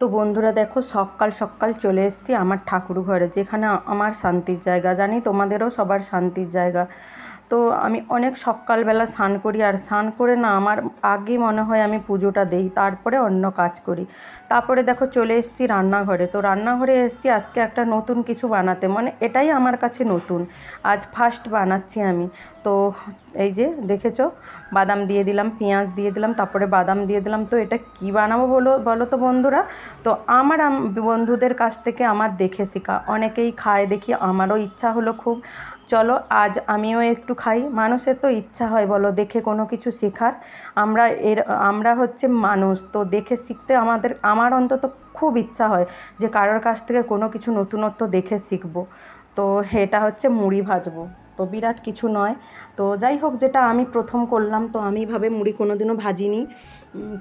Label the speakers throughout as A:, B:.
A: তো বন্ধুরা দেখো, সকাল সকাল চলে এসেছি আমার ঠাকুর ঘরে যেখানে আমার শান্তির জায়গা। জানি তোমাদেরও সবার শান্তির জায়গা। তো আমি অনেক সকালবেলা স্নান করি, আর স্নান করে না আমার আগে মনে হয় আমি পুজোটা দেই, তারপরে অন্য কাজ করি। তারপরে দেখো চলে এসেছি রান্নাঘরে, তো রান্নাঘরে এসেছি আজকে একটা নতুন কিছু বানাতে মানে এটাই আমার কাছে নতুন। আজ ফার্স্ট বানাচ্ছি আমি, তো এই যে দেখেছ, বাদাম দিয়ে দিলাম, পেঁয়াজ দিয়ে দিলাম, তারপরে বাদাম দিয়ে দিলাম, তো এটা কি বানাবো বলো বলো তো বন্ধুরা? তো আমার বন্ধুদের কাছ থেকে আমার দেখে শেখা, অনেকেই খায় দেখি, আমারও ইচ্ছা হলো খুব। চলো, আজ আমিও একটু খাই। মানুষের তো ইচ্ছা হয়, বলো, দেখে কোনো কিছু শেখার। আমরা এর, আমরা হচ্ছে মানুষ, তো দেখে শিখতে আমাদের, আমার অন্তত খুব ইচ্ছা হয় যে কারোর কাছ থেকে কোনো কিছু নতুনত্ব দেখে শিখব। তো এটা হচ্ছে মুড়ি ভাজবো। তো বিরাট কিছু নয়। তো যাই হোক, যেটা আমি প্রথম করলাম, তো আমি এভাবে মুড়ি কোনো দিনও ভাজিনি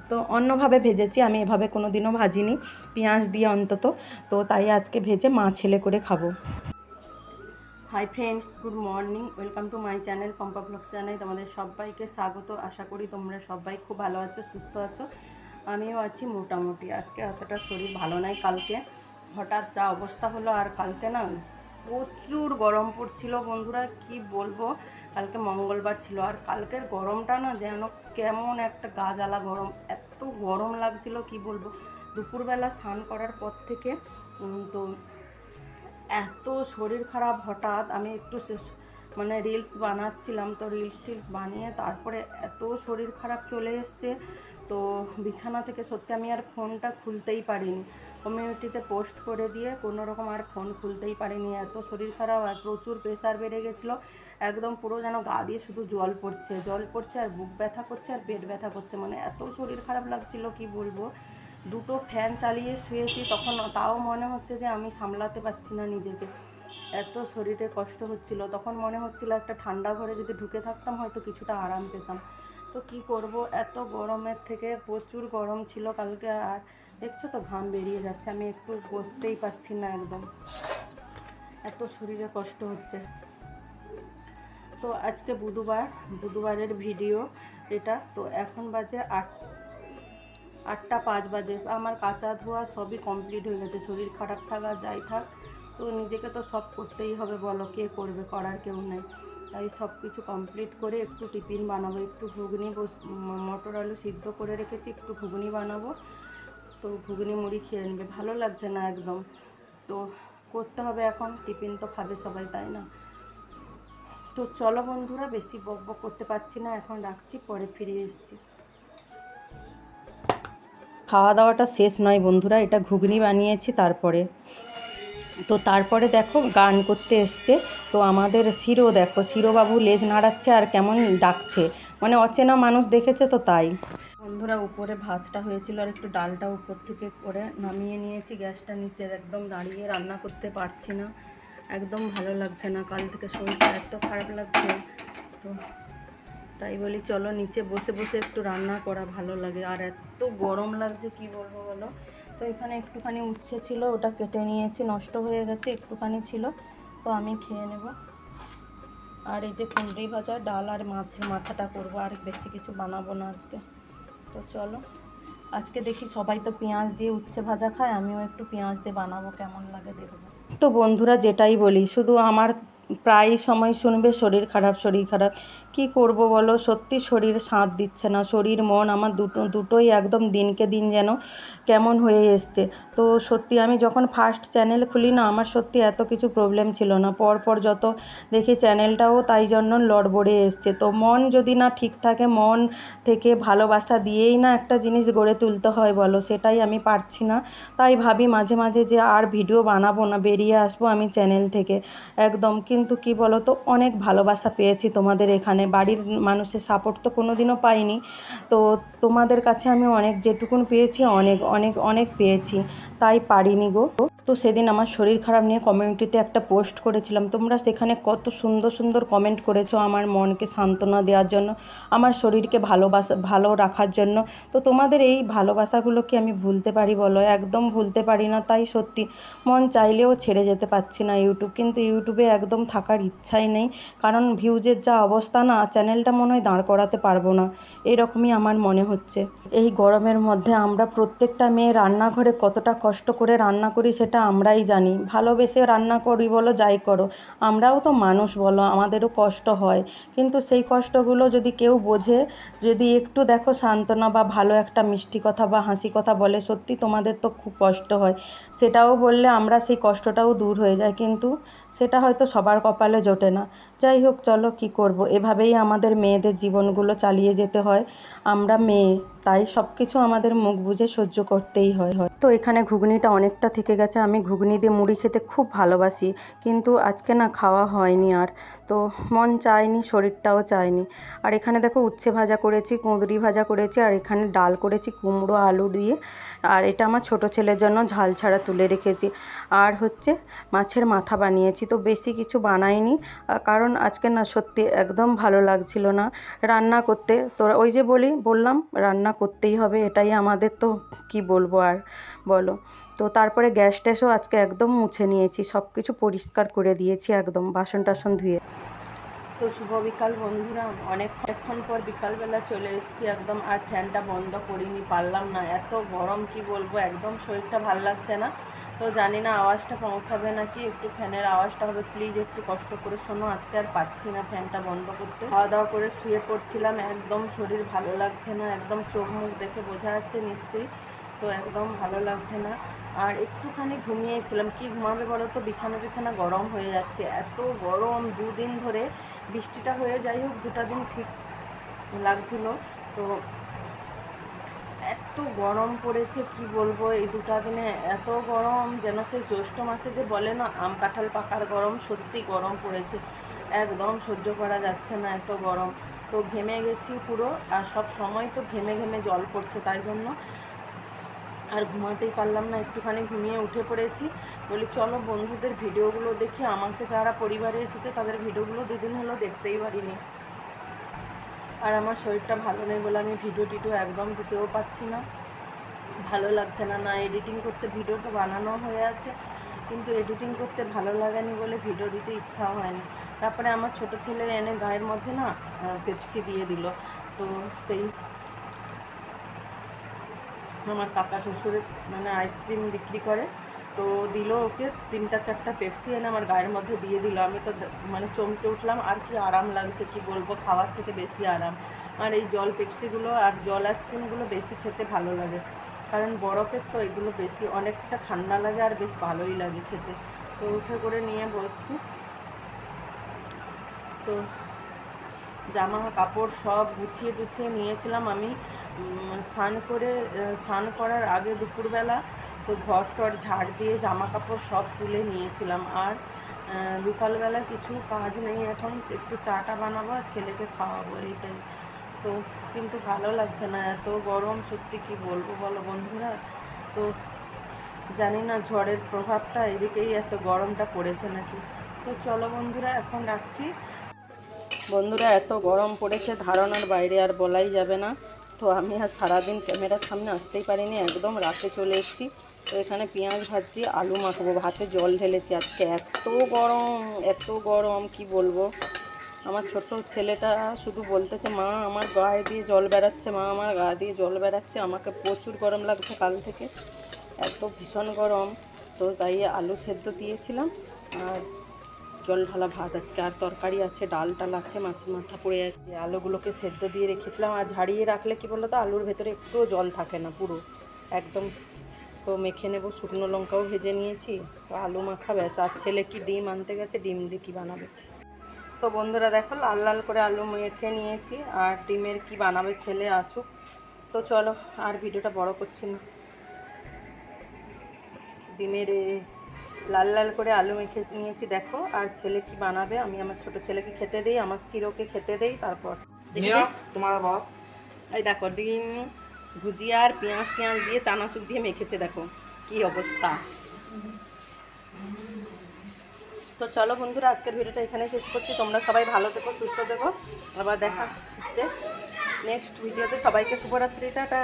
A: তো অন্যভাবে ভেজেছি, আমি এভাবে কোনো দিনও ভাজিনি। পেঁয়াজ দিয়ে অন্তত। তো তাই আজকে ভেজে মা ছেলে করে খাব। Hi friends good morning welcome to my channel Pompa blogs channel তোমাদের সবাইকে স্বাগত। আশা করি তোমরা সবাই খুব ভালো আছো, সুস্থ আছো। আমিও আছি মোটামুটি। আজকে অতটা শরীর ভালো নাই কালকে। হঠাৎ যা অবস্থা হলো আর কালকে না প্রচুর গরম পড়ছিল। বন্ধুরা, কি বলব? কালকে মঙ্গলবার ছিল। আর কালকের গরমটা না যেন কেমন একটা গা জ্বালা গরম। এত গরম লাগছিল, কি বলব? দুপুরবেলা স্নান করার পর থেকে তো এত শরীর খারাপ হঠাৎ আমি একটু মানে রিলস বানাচ্ছিলাম তো রিলস টিলস বানিয়ে তারপরে এত শরীর খারাপ চলে এসছে। তো বিছানা থেকে সত্যি আমি আর ফোনটা খুলতেই পারিনি। কমিউনিটিতে পোস্ট করে দিয়ে কোনো রকম আর ফোন খুলতেই পারিনি। এত শরীর খারাপ আর প্রচুর প্রেশার বেড়ে গেছিল। একদম পুরো যেন গা দিয়ে শুধু জল পড়ছে জল পড়ছে আর বুক ব্যথা করছে আর পেট ব্যথা করছে। মানে এত শরীর খারাপ লাগছিল, কি বলব? দুটো ফ্যান চালিয়ে শুয়েছি, তখন তাও মনে হচ্ছে যে আমি সামলাতে পারছি না নিজেকে। এত শরীরে কষ্ট হচ্ছিল, তখন মনে হচ্ছিল একটা ঠান্ডা ঘরে যদি ঢুকে থাকতাম হয়তো কিছুটা আরাম পেতাম। তো কি করব, এত গরমের থেকে প্রচুর গরম ছিল কালকে, আর দেখছ তো ঘাম বেরিয়ে যাচ্ছে, আমি একটু বসতেই পারছি না একদম। এত শরীরে কষ্ট হচ্ছে। তো আজকে বুধবার, বুধবারের ভিডিও এটা। তো এখন বাজে আট আটটা পাঁচ বাজে। আমার কাঁচা ধোয়া সবই কমপ্লিট হয়ে গেছে। শরীর খারাপ থাকা যাই থাক, তো নিজেকে তো সব করতেই হবে বলো, কে করবে করার কেউ নেই। তাই সব কিছু কমপ্লিট করে একটু টিফিন বানাবো, একটু ঘুগনি মটর আলু সিদ্ধ করে রেখেছি, একটু ঘুগনি বানাবো। তো ঘুগনি মুড়ি খেয়ে নেবে। ভালো লাগছে না একদম। তো করতে হবে এখন, টিফিন তো খাবে সবাই, তাই না? তো চলো বন্ধুরা, বেশি বক করতে পারছি না। এখন রাখছি, পরে ফিরে এসেছি। খাওয়া দাওয়াটা শেষ নয় বন্ধুরা, এটা ঘুগনি বানিয়েছি তারপরে। তো তারপরে দেখো গান করতে এসছে। তো আমাদের শিরো দেখো, শিরোবাবু লেজ নাড়াচ্ছে আর কেমন ডাকছে। মানে অচেনা মানুষ দেখেছে তো তাই। বন্ধুরা, উপরে ভাতটা হয়েছিল আর একটু ডালটা উপর থেকে করে নামিয়ে নিয়েছি। গ্যাসটা নিচে একদম দাঁড়িয়ে রান্না করতে পারছি না। একদম ভালো লাগছে না, কাল থেকে শরীরটা এত খারাপ লাগছে। তো তাই বলি, চলো নিচে বসে বসে একটু রান্না করা ভালো লাগে। আর এত গরম লাগছে, কি বলব বলো? তো এখানে একটুখানি উচ্ছে ছিল, ওটা কেটে নিয়েছি, নষ্ট হয়ে গেছে, একটুখানি ছিল। তো আমি খেয়ে নেব। আর এই যে কুঁদরি ভাজা, ডাল আর মাছের মাথাটা করব, আর বেশি কিছু বানাবো না আজকে। তো চলো, আজকে দেখি সবাই তো পেঁয়াজ দিয়ে উচ্ছে ভাজা খায়, আমিও একটু পেঁয়াজ দিয়ে বানাবো, কেমন লাগে দেখব। তো বন্ধুরা, যেটাই বলি, শুধু আমার প্রায় সময় শুনবে, শরীর খারাপ শরীর খারাপ। কি করব বলো? সত্যি শরীর সাঁত দিচ্ছে না। শরীর, মন আমার দুটো, দুটোই একদম দিনকে দিন যেন কেমন হয়ে এসছে। তো সত্যি আমি যখন ফার্স্ট চ্যানেল খুলি না, আমার সত্যি এত কিছু প্রবলেম ছিল না। পর পর যত দেখি চ্যানেলটাও তাই জন্য লড়বড়ে এসছে। তো মন যদি না ঠিক থাকে, মন থেকে ভালোবাসা দিয়েই না একটা জিনিস গড়ে তুলতে হয় বলো, সেটাই আমি পারছি না। তাই ভাবি মাঝে মাঝে যে আর ভিডিও বানাবো না, বেরিয়ে আসব আমি চ্যানেল থেকে। একদম কিন্তু কি বলো তো অনেক ভালোবাসা পেয়েছি তোমাদের এখানে। বাড়ির মানুষের সাপোর্ট তো কোনো দিনও পাইনি। তো তোমাদের কাছে আমি অনেক যেটুকুন পেয়েছি, অনেক অনেক অনেক পেয়েছি। তাই পারিনি গো। তো সেদিন আমার শরীর খারাপ নিয়ে কমিউনিটিতে একটা পোস্ট করেছিলাম। তোমরা সেখানে কত সুন্দর সুন্দর কমেন্ট করেছ আমার মনকে সান্ত্বনা দেওয়ার জন্য, আমার শরীরকে ভালোবাসা, ভালো রাখার জন্য। তো তোমাদের এই ভালোবাসাগুলো কি আমি ভুলতে পারি বলো? একদম ভুলতে পারি না, তাই সত্যি। মন চাইলেও ছেড়ে যেতে পারছি না ইউটিউব কিন্তু ইউটিউবে একদম থাকার ইচ্ছাই নেই। কারণ ভিউজের যা অবস্থা না চ্যানেলটা মনে হয় দাঁড় করাতে পারব না। এরকমই আমার মনে হচ্ছে। এই গরমের মধ্যে আমরা প্রত্যেকটা মেয়ে রান্নাঘরে কতটা কষ্ট করে রান্না করি, সেটা আমরাই জানি। ভালোবেসে রান্না করি বলো, যাই করো। আমরাও তো মানুষ বলো, আমাদেরও কষ্ট হয়। কিন্তু সেই কষ্টগুলো যদি কেউ বোঝে, যদি একটু দেখো সান্ত্বনা বা ভালো একটা মিষ্টি কথা বা হাসি কথা বলে, সত্যি তোমাদের তো খুব কষ্ট হয়। সেটাও বললে আমরা সেই কষ্টটাও দূর হয়ে যায়। কিন্তু সেটা হয়তো সবার কপালে জোটে না। যাই হোক, চলো কি করব? এভাবেই আমাদের মেয়েদের জীবনগুলো চালিয়ে যেতে হয়। আমরা মেয়ে, তাই সব কিছু আমাদের মুখ বুঝে সহ্য করতেই হয় হয়। তো এখানে ঘুগনিটা অনেকটা থেকে গেছে। আমি ঘুগনি দিয়ে মুড়ি খেতে খুব ভালোবাসি, কিন্তু আজকে না খাওয়া হয়নি আর। তো মন চায়নি, শরীরটাও চায়নি। আর এখানে দেখো, উচ্ছে ভাজা করেছি, কুঁদরি ভাজা করেছি, আর এখানে ডাল করেছি, কুমড়ো, আলু দিয়ে। আর এটা আমার ছোট ছেলের জন্য ঝাল ছাড়া তুলে রেখেছি। আর হচ্ছে মাছের মাথা বানিয়েছি, তো বেশি কিছু বানাইনি। কারণ আজকে না সত্যি একদম ভালো লাগছিল না রান্না করতে। তো ওই যে বলি, বললাম রান্না করতেই হবে, এটাই আমাদের তো কি বলব আর বলো। তো তারপরে গ্যাস ট্যাসও আজকে একদম মুছে নিয়েছি সব কিছু পরিষ্কার করে দিয়েছি একদম বাসন টাসন ধুয়ে। তো শুভ বিকাল বন্ধুরা। অনেকক্ষণ পর বিকালবেলা চলে এসেছি। একদম আর ফ্যানটা বন্ধ করিনি, পারলাম না। এত গরম, কি বলব, একদম শরীরটা ভালো লাগছে না। তো জানি না আওয়াজটা পৌঁছাবে নাকি, একটু ফ্যানের আওয়াজটা হবে। প্লিজ একটু কষ্ট করে শোনো, আজকে আর পাচ্ছি না ফ্যানটা বন্ধ করতে। খাওয়া দাওয়া করে শুয়ে পড়ছিলাম, একদম শরীর ভালো লাগছে না, একদম চোখ মুখ দেখে বোঝা যাচ্ছে নিশ্চয়ই। তো একদম ভালো লাগছে না। আর একটুখানি ঘুমিয়েছিলাম। কি ঘুমাবে বলো তো? বিছানা বিছানা গরম হয়ে যাচ্ছে। এত গরম, দুদিন ধরে বৃষ্টিটা হয়ে যাই হোক, দুটা দিন ঠিক লাগছিল। তো এত গরম পড়েছে, কি বলব? এই দুটা দিনে এত গরম, যেন সেই জ্যৈষ্ঠ মাসে যে বলে না, আম কাঁঠাল পাকার গরম, সত্যি গরম পড়েছে। একদম সহ্য করা যাচ্ছে না এত গরম। তো ঘেমে গেছি পুরো, আর সব সময় তো ঘেমে ঘেমে জল পড়ছে, তাই জন্য আর ঘুমাতেই পারলাম না, একটুখানি ঘুমিয়ে উঠে পড়েছি। বলি, চলো বন্ধুদের ভিডিওগুলো দেখি, আমাকে যারা পরিবারে এসেছে তাদের ভিডিওগুলো দুদিন হলো দেখতেই পারিনি। আর আমার শরীরটা ভালো নেই বলে আমি ভিডিও টিডিও একদম দিতেও পাচ্ছি না। ভালো লাগছে না না এডিটিং করতে ভিডিও তো বানানো হয়ে আছে, কিন্তু এডিটিং করতে ভালো লাগেনি বলে ভিডিও দিতে ইচ্ছা হয়নি। তারপরে আমার ছোট ছেলে এনে গায়ের মধ্যে না পেপসি দিয়ে দিল। তো সেই আমার কাকা শ্বশুরের মানে আইসক্রিম বিক্রি করে। তো দিল ওকে তিনটা চারটা পেপসি এনে আমার গায়ের মধ্যে দিয়ে দিল। আমি তো মানে চমকে উঠলাম, আর কি আরাম লাগছে, কি বলব, খাওয়ার থেকে বেশি আরাম। আর এই জল পেপসিগুলো আর জল আইসক্রিমগুলো বেশি খেতে ভালো লাগে। কারণ বরফের তো এগুলো বেশি, অনেকটা ঠান্ডা লাগে আর বেশ ভালোই লাগে খেতে। তো উঠে করে নিয়ে বসছি। তো জামা কাপড় সব গুছিয়ে টুছিয়ে নিয়েছিলাম আমি। স্নান করে স্নান করার আগে দুপুরবেলা তো ঘর টর ঝাড় দিয়ে জামা কাপড় সব তুলে নিয়েছিলাম। আর বিকালবেলা কিছু কাজ নেই এখন, একটু চাটা বানাবো আর ছেলেকে খাওয়াবো, এইটাই। তো কিন্তু ভালো লাগছে না, এত গরম, সত্যি কি বলব বলো বন্ধুরা? তো জানি না ঝড়ের প্রভাবটা এদিকেই এত গরমটা পড়েছে নাকি? তো চলো বন্ধুরা, এখন রাখছি। বন্ধুরা, এত গরম পড়েছে, ধারণার বাইরে আর বলাই যাবে না। তো আমি আর সারাদিন ক্যামেরার সামনে আসতেই পারিনি, একদম রাতে চলে এসেছি। তো এখানে পেঁয়াজ ভাজছি, আলু মাখাবো, ভাতে জল ঢেলেছি। আজকে এত গরম এত গরম, কি বলব? আমার ছোট ছেলেটা শুধু বলতেছে, মা, আমার গায়ে দিয়ে জল বেড়াচ্ছে, মা, আমার গা দিয়ে জল বেড়াচ্ছে, আমাকে প্রচুর গরম লাগছে কাল থেকে। এত ভীষণ গরম, তো তাই আলু সেদ্ধ দিয়েছিলাম। আর জল ঢালা ভাত, আজকে আর তরকারি আছে, ডাল টাল আছে, মাছের মাথা পড়ে যাচ্ছে আলুগুলোকে সেদ্ধ দিয়ে রেখেছিলাম, আর ঝাড়িয়ে রাখলে কি বলতো, আলুর ভেতরে একটুও জল থাকে না পুরো। একদম তো মেখে নেব, শুকনো লঙ্কাও ভেজে নিয়েছি। তো আলু মাখা ব্যাস, আর ছেলে কি ডিম আনতে গেছে, ডিম দিয়ে কী বানাবে? তো বন্ধুরা দেখো, লাল লাল করে আলু মেখে নিয়েছি, আর ডিমের কি বানাবে ছেলে আসুক। তো চলো, আর ভিডিওটা বড় করছি না। ডিমের লাল লাল করে আলু মেখে নিয়েছি দেখো। আর ছেলে কি বানাবে? আমি আমার ছোট ছেলেকে খেতে দেই আমার সিরোকে খেতে দেই তারপর।
B: তোমার বাবা।
A: এই দেখো ডিম ভুজিয়া আর পেঁয়াজ টেঁয়াজ দিয়ে চানাচুর দিয়ে মেখেছে দেখো। কি অবস্থা। তো চলো বন্ধুরা আজকের ভিডিওটা এখানে শেষ করছি। তোমরা সবাই ভালো থেকো সুস্থ থেকো। আবার দেখা হচ্ছে নেক্সট ভিডিওতে। সবাইকে শুভরাত্রি টাটা।